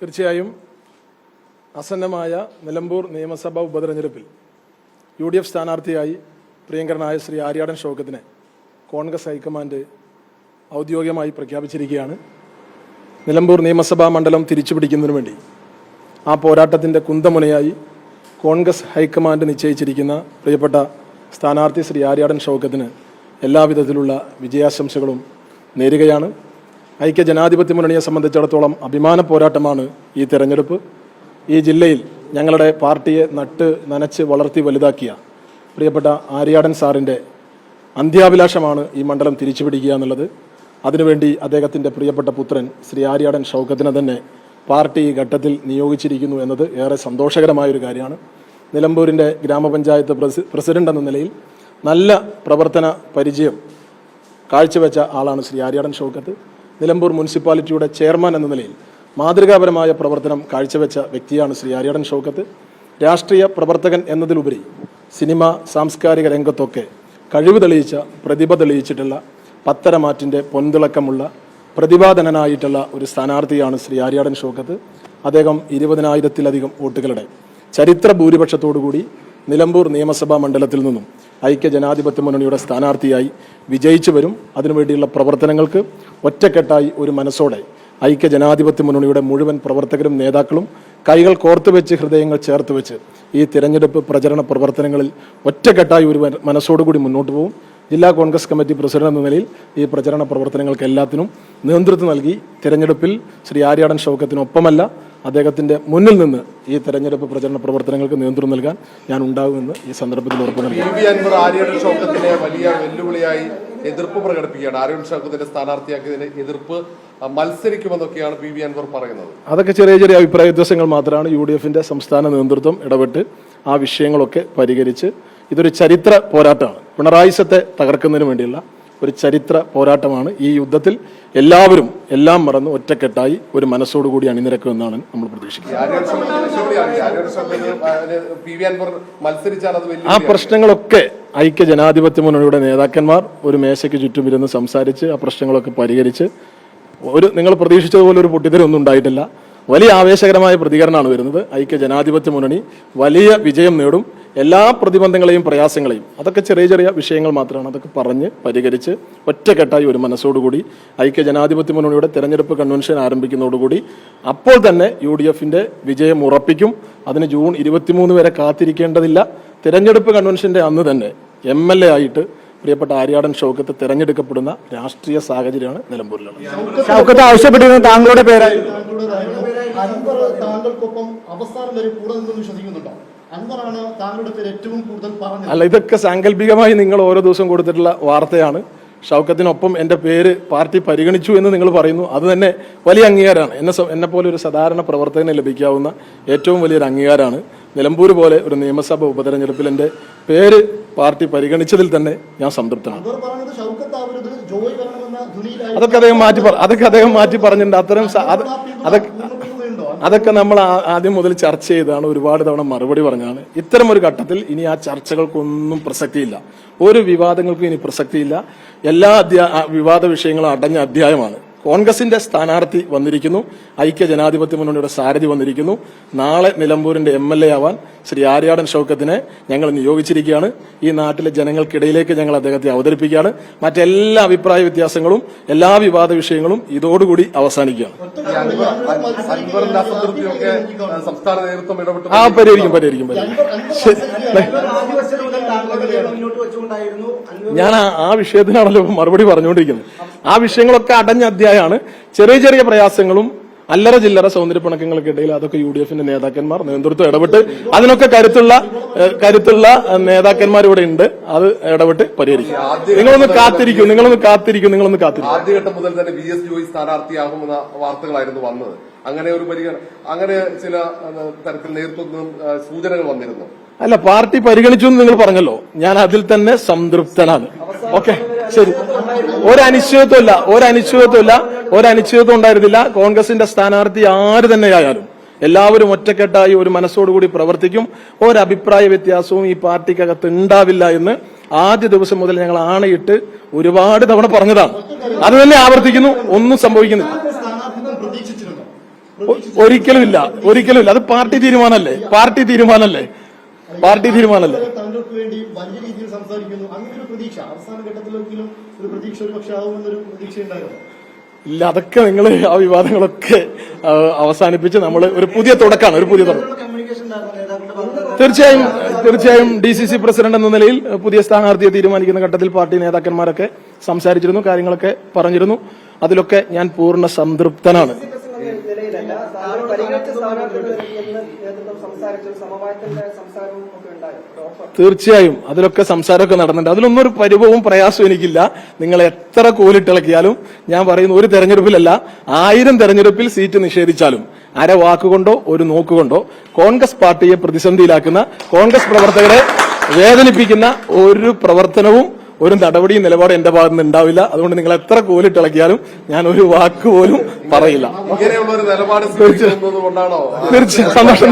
തീർച്ചയായും ആസന്നമായ നിലമ്പൂർ നിയമസഭാ ഉപതെരഞ്ഞെടുപ്പിൽ യു ഡി എഫ് സ്ഥാനാർത്ഥിയായി പ്രിയങ്കരനായ ശ്രീ ആര്യാടൻ ഷൗക്കത്തിനെ കോൺഗ്രസ് ഹൈക്കമാൻഡ് ഔദ്യോഗികമായി പ്രഖ്യാപിച്ചിരിക്കുകയാണ്. നിലമ്പൂർ നിയമസഭാ മണ്ഡലം തിരിച്ചുപിടിക്കുന്നതിനു വേണ്ടി ആ പോരാട്ടത്തിന്റെ കുന്തമുനയായി കോൺഗ്രസ് ഹൈക്കമാൻഡ് നിശ്ചയിച്ചിരിക്കുന്ന പ്രിയപ്പെട്ട സ്ഥാനാർത്ഥി ശ്രീ ആര്യാടൻ ഷൗക്കത്തിന് എല്ലാവിധത്തിലുള്ള വിജയാശംസകളും നേരുകയാണ്. ഐക്യ ജനാധിപത്യ മുന്നണിയെ സംബന്ധിച്ചിടത്തോളം അഭിമാന പോരാട്ടമാണ് ഈ തെരഞ്ഞെടുപ്പ്. ഈ ജില്ലയിൽ ഞങ്ങളുടെ പാർട്ടിയെ നട്ട് നനച്ച് വളർത്തി വലുതാക്കിയ പ്രിയപ്പെട്ട ആര്യാടൻ സാറിന്റെ അന്ത്യാഭിലാഷമാണ് ഈ മണ്ഡലം തിരിച്ചുപിടിക്കുക എന്നുള്ളത്. അതിനുവേണ്ടി അദ്ദേഹത്തിന്റെ പ്രിയപ്പെട്ട പുത്രൻ ശ്രീ ആര്യാടൻ ഷൗക്കത്തിനെ തന്നെ പാർട്ടി ഈ ഘട്ടത്തിൽ നിയോഗിച്ചിരിക്കുന്നു എന്നത് ഏറെ സന്തോഷകരമായൊരു കാര്യമാണ്. നിലമ്പൂരിന്റെ ഗ്രാമപഞ്ചായത്ത് പ്രസി പ്രസിഡന്റ് എന്ന നിലയിൽ നല്ല പ്രവർത്തന പരിചയം കാഴ്ചവെച്ച ആളാണ് ശ്രീ ആര്യാടൻ ഷൗക്കത്ത്. നിലമ്പൂർ മുനിസിപ്പാലിറ്റിയുടെ ചെയർമാൻ എന്ന നിലയിൽ മാതൃകാപരമായ പ്രവർത്തനം കാഴ്ചവെച്ച വ്യക്തിയാണ് ശ്രീ ആര്യടൻ ഷൗക്കത്ത്. രാഷ്ട്രീയ പ്രവർത്തകൻ എന്നതിലുപരി സിനിമ സാംസ്കാരിക രംഗത്തൊക്കെ കഴിവ് തെളിയിച്ച പ്രതിഭ തെളിയിച്ചിട്ടുള്ള പത്തരമാറ്റിന്റെ പൊൻതിളക്കമുള്ള പ്രതിഭാധനനായിട്ടുള്ള ഒരു സ്ഥാനാർത്ഥിയാണ് ശ്രീ ആര്യാടൻ ഷോക്കത്ത്. അദ്ദേഹം ഇരുപതിനായിരത്തിലധികം വോട്ടുകളുടെ ചരിത്ര ഭൂരിപക്ഷത്തോടുകൂടി നിലമ്പൂർ നിയമസഭാ മണ്ഡലത്തിൽ നിന്നും ഐക്യ ജനാധിപത്യ മുന്നണിയുടെ സ്ഥാനാർത്ഥിയായി വിജയിച്ചു വരും. അതിനുവേണ്ടിയുള്ള പ്രവർത്തനങ്ങൾക്ക് ഒറ്റക്കെട്ടായി ഒരു മനസ്സോടെ ഐക്യ ജനാധിപത്യ മുന്നണിയുടെ മുഴുവൻ പ്രവർത്തകരും നേതാക്കളും കൈകൾ കോർത്തു വെച്ച് ഹൃദയങ്ങൾ ചേർത്ത് വെച്ച് ഈ തിരഞ്ഞെടുപ്പ് പ്രചരണ പ്രവർത്തനങ്ങളിൽ ഒറ്റക്കെട്ടായി ഒരു മന- മനസ്സോടുകൂടി മുന്നോട്ട് പോകും ജില്ലാ കോൺഗ്രസ് കമ്മിറ്റി പ്രസിഡന്റ് എന്ന നിലയിൽ ഈ പ്രചരണ പ്രവർത്തനങ്ങൾക്ക് എല്ലാത്തിനും നേതൃത്വം നൽകി. തിരഞ്ഞെടുപ്പിൽ ശ്രീ ആര്യാടൻ ഷൗക്കത്തിനൊപ്പമല്ല അദ്ദേഹത്തിന്റെ മുന്നിൽ നിന്ന് ഈ തെരഞ്ഞെടുപ്പ് പ്രചരണ പ്രവർത്തനങ്ങൾക്ക് നേതൃത്വം നൽകാൻ ഞാൻ ഉണ്ടാകുമെന്ന് ഈ സന്ദർഭത്തിൽ ഉറപ്പ് നൽകി. വലിയ വെല്ലുവിളിയായി എതിർപ്പ് പ്രകടിപ്പിക്കുകയാണ്. ആര്യയുടെ ഷൗക്കത്തിന്റെ സ്ഥാനാർത്ഥിയാക്കിയതിന് എതിർപ്പ് മത്സരിക്കുമെന്നൊക്കെയാണ് പി വി അൻവർ പറയുന്നത്. അതൊക്കെ ചെറിയ ചെറിയ അഭിപ്രായ വ്യത്യാസങ്ങൾ മാത്രമാണ്. യു ഡി എഫിന്റെ സംസ്ഥാന നേതൃത്വം ഇടപെട്ട് ആ വിഷയങ്ങളൊക്കെ പരിഹരിച്ച് ഇതൊരു ചരിത്ര പോരാട്ടമാണ്. പിണറായിസത്തെ തകർക്കുന്നതിന് വേണ്ടിയുള്ള ഒരു ചരിത്ര പോരാട്ടമാണ് ഈ യുദ്ധത്തിൽ എല്ലാവരും എല്ലാം മറന്ന് ഒറ്റക്കെട്ടായി ഒരു മനസ്സോടുകൂടി അണിനിരക്കുമെന്നാണ് നമ്മൾ പ്രതീക്ഷിക്കുന്നത്. ആ പ്രശ്നങ്ങളൊക്കെ ഐക്യ ജനാധിപത്യ മുന്നണിയുടെ നേതാക്കന്മാർ ഒരു മേശയ്ക്ക് ചുറ്റും ഇരുന്ന് സംസാരിച്ച് ആ പ്രശ്നങ്ങളൊക്കെ പരിഹരിച്ച് ഒരു നിങ്ങൾ പ്രതീക്ഷിച്ചതുപോലെ ഒരു പൊട്ടിത്തെരൊന്നും ഉണ്ടായിട്ടില്ല. വലിയ ആവേശകരമായ പ്രതികരണമാണ് വരുന്നത്. ഐക്യ ജനാധിപത്യ മുന്നണി വലിയ വിജയം നേടും. എല്ലാ പ്രതിബന്ധങ്ങളെയും പ്രയാസങ്ങളെയും അതൊക്കെ ചെറിയ ചെറിയ വിഷയങ്ങൾ മാത്രമാണ്. അതൊക്കെ പറഞ്ഞ് പരിഹരിച്ച് ഒറ്റക്കെട്ടായി ഒരു മനസ്സോടുകൂടി ഐക്യ ജനാധിപത്യ മുന്നണിയുടെ തെരഞ്ഞെടുപ്പ് കൺവെൻഷൻ ആരംഭിക്കുന്നതോടുകൂടി അപ്പോൾ തന്നെ യു ഡി എഫിന്റെ വിജയം ഉറപ്പിക്കും. അതിന് ജൂൺ ഇരുപത്തിമൂന്ന് വരെ കാത്തിരിക്കേണ്ടതില്ല. തെരഞ്ഞെടുപ്പ് കൺവെൻഷന്റെ അന്ന് തന്നെ എം എൽ എ ആയിട്ട് പ്രിയപ്പെട്ട ആര്യാടൻ ഷൗക്കത്ത് തെരഞ്ഞെടുക്കപ്പെടുന്ന രാഷ്ട്രീയ സാഹചര്യമാണ് നിലമ്പൂരിലുള്ളത്. ഷൗക്കത്ത് ആവശ്യപ്പെട്ടിരുന്നത് താങ്കളുടെ പേര് താങ്കൾക്കൊപ്പം അവസാനം വരെ കൂടെ നിന്നും വിശ്വസിക്കുന്നുണ്ടോ? അൻവറാണ് താങ്കളുടെ പേര് ഏറ്റവും കൂടുതൽ പറഞ്ഞത്. അല്ല ഇതൊക്കെ സാങ്കല്പികമായി നിങ്ങൾ ഓരോ ദിവസം കൊടുത്തിട്ടുള്ള വാർത്തയാണ്. ഷൗക്കത്തിനൊപ്പം എന്റെ പേര് പാർട്ടി പരിഗണിച്ചു എന്ന് നിങ്ങൾ പറയുന്നു. അത് തന്നെ വലിയ അംഗീകാരമാണ്. എന്നെ എന്നെപ്പോലെ എന്നെ പോലെ ഒരു സാധാരണ പ്രവർത്തകന് ലഭിക്കാവുന്ന ഏറ്റവും വലിയൊരു അംഗീകാരമാണ്. നിലമ്പൂർ പോലെ ഒരു നിയമസഭ ഉപതെരഞ്ഞെടുപ്പിൽ എന്റെ പേര് പാർട്ടി പരിഗണിച്ചതിൽ തന്നെ ഞാൻ സംതൃപ്തനാണ്. അതൊക്കെ അദ്ദേഹം മാറ്റി പറ- അതൊക്കെ അദ്ദേഹം മാറ്റി പറഞ്ഞിട്ടുണ്ട്. അത്തരം അത് അതൊക്കെ അതൊക്കെ നമ്മൾ ആദ്യം മുതൽ ചർച്ച ചെയ്താണ്. ഒരുപാട് തവണ മറുപടി പറഞ്ഞാണ് ഇത്തരം ഒരു ഘട്ടത്തിൽ ഇനി ആ ചർച്ചകൾക്കൊന്നും പ്രസക്തിയില്ല. ഒരു വിവാദങ്ങൾക്കും ഇനി പ്രസക്തിയില്ല. എല്ലാ വിവാദ വിഷയങ്ങളും അടഞ്ഞ അധ്യായമാണ്. കോൺഗ്രസിന്റെ സ്ഥാനാർത്ഥി വന്നിരിക്കുന്നു. ഐക്യ ജനാധിപത്യ മുന്നണിയുടെ സാരഥി വന്നിരിക്കുന്നു. നാളെ നിലമ്പൂരിന്റെ എം എൽ എ ആവാൻ ശ്രീ ആര്യാടൻ ഷൗക്കത്തിനെ ഞങ്ങൾ നിയോഗിച്ചിരിക്കുകയാണ്. ഈ നാട്ടിലെ ജനങ്ങൾക്കിടയിലേക്ക് ഞങ്ങൾ അദ്ദേഹത്തെ അവതരിപ്പിക്കുകയാണ്. മറ്റെല്ലാ അഭിപ്രായ വ്യത്യാസങ്ങളും എല്ലാ വിവാദ വിഷയങ്ങളും ഇതോടുകൂടി അവസാനിക്കുകയാണ്. ആ, പരിഹരിക്കും പരിഹരിക്കും പരിഹരിക്കും. ഞാൻ ആ- വിഷയത്തിനാണല്ലോ മറുപടി പറഞ്ഞുകൊണ്ടിരിക്കുന്നത്. ആ വിഷയങ്ങളൊക്കെ അടഞ്ഞ അധ്യായമാണ് ചെറിയ ചെറിയ പ്രയാസങ്ങളും അല്ലറ ചില്ലറ സൗന്ദര്യ ഇടയിൽ അതൊക്കെ യു ഡി എഫിന്റെ നേതാക്കന്മാർ നേതൃത്വം ഇടപെട്ട് അതിനൊക്കെ കരുത്തുള്ള കരുത്തുള്ള നേതാക്കന്മാർ ഇവിടെ ഉണ്ട്. അത് ഇടപെട്ട് പരിഹരിക്കും. നിങ്ങളൊന്ന് കാത്തിരിക്കും നിങ്ങളൊന്ന് കാത്തിരിക്കും നിങ്ങളൊന്ന് കാത്തിരിക്കും. ആദ്യഘട്ടം മുതൽ തന്നെ ബി എസ് ജോയി സ്ഥാനാർത്ഥിയാകുമെന്ന വാർത്തകളായിരുന്നു വന്നത്. അങ്ങനെ ഒരു പരിഗണന അങ്ങനെ ചില തരത്തിൽ നേതൃത്വം സൂചനകൾ വന്നിരുന്നു. അല്ല പാർട്ടി പരിഗണിച്ചു എന്ന് നിങ്ങൾ പറഞ്ഞല്ലോ. ഞാൻ അതിൽ തന്നെ സംതൃപ്തനാണ്. ഓക്കെ. ശരി. ഒരനിശ്ചിതത്വമില്ല ഒരനിശ്ചിതത്വമില്ല ഒരനിശ്ചിതത്വം ഉണ്ടായിരുന്നില്ല. കോൺഗ്രസിന്റെ സ്ഥാനാർത്ഥി ആര് തന്നെയായാലും എല്ലാവരും ഒറ്റക്കെട്ടായി ഒരു മനസ്സോടുകൂടി പ്രവർത്തിക്കും. ഒരഭിപ്രായ വ്യത്യാസവും ഈ പാർട്ടിക്കകത്ത് ഉണ്ടാവില്ല എന്ന് ആദ്യ ദിവസം മുതൽ ഞങ്ങൾ ആണയിട്ട് ഒരുപാട് തവണ പറഞ്ഞതാണ്. അത് തന്നെ ആവർത്തിക്കുന്നു. ഒന്നും സംഭവിക്കുന്നില്ല. ഒരിക്കലും ഇല്ല ഒരിക്കലും ഇല്ല അത് പാർട്ടി തീരുമാനമല്ലേ? പാർട്ടി തീരുമാനമല്ലേ? പാർട്ടി തീരുമാനമല്ലേ? താങ്കൾക്ക് വേണ്ടി വലിയ രീതിയിൽ സംസാരിക്കുന്നു. അങ്ങനെ ഒരു പ്രതീക്ഷ. അവസാന ഘട്ടത്തിലെങ്കിലും ഒരു പ്രതീക്ഷ ഒരു പക്ഷെ ആവുമെന്നൊരു പ്രതീക്ഷ ഉണ്ടായിരുന്നു ഇല്ല അതൊക്കെ നിങ്ങൾ ആ വിവാദങ്ങളൊക്കെ അവസാനിപ്പിച്ച് നമ്മൾ ഒരു പുതിയ തുടക്കമാണ് ഒരു പുതിയ തുടക്കം. തീർച്ചയായും തീർച്ചയായും ഡി സി സി പ്രസിഡന്റ് എന്ന നിലയിൽ പുതിയ സ്ഥാനാർത്ഥിയെ തീരുമാനിക്കുന്ന ഘട്ടത്തിൽ പാർട്ടി നേതാക്കന്മാരൊക്കെ സംസാരിച്ചിരുന്നു കാര്യങ്ങളൊക്കെ പറഞ്ഞിരുന്നു. അതിലൊക്കെ ഞാൻ പൂർണ സംതൃപ്തനാണ്. തീർച്ചയായും അതിലൊക്കെ സംസാരമൊക്കെ നടന്നിട്ടുണ്ട്. അതിലൊന്നും ഒരു പരിഭവവും പ്രയാസവും എനിക്കില്ല. നിങ്ങൾ എത്ര കോലിട്ടിളക്കിയാലും ഞാൻ പറയുന്ന ഒരു തെരഞ്ഞെടുപ്പിലല്ല ആയിരം തെരഞ്ഞെടുപ്പിൽ സീറ്റ് നിഷേധിച്ചാലും അര വാക്കുകൊണ്ടോ ഒരു നോക്കുകൊണ്ടോ കോൺഗ്രസ് പാർട്ടിയെ പ്രതിസന്ധിയിലാക്കുന്ന കോൺഗ്രസ് പ്രവർത്തകരെ വേദനിപ്പിക്കുന്ന ഒരു പ്രവർത്തനവും ഒരു നടപടിയും നിലപാടും എന്റെ ഭാഗത്ത് നിന്ന് ഉണ്ടാവില്ല. അതുകൊണ്ട് നിങ്ങൾ എത്ര കോലിട്ടിളക്കിയാലും ഞാൻ ഒരു വാക്ക് പോലും പറയില്ല. തീർച്ചയായും. സന്തോഷം.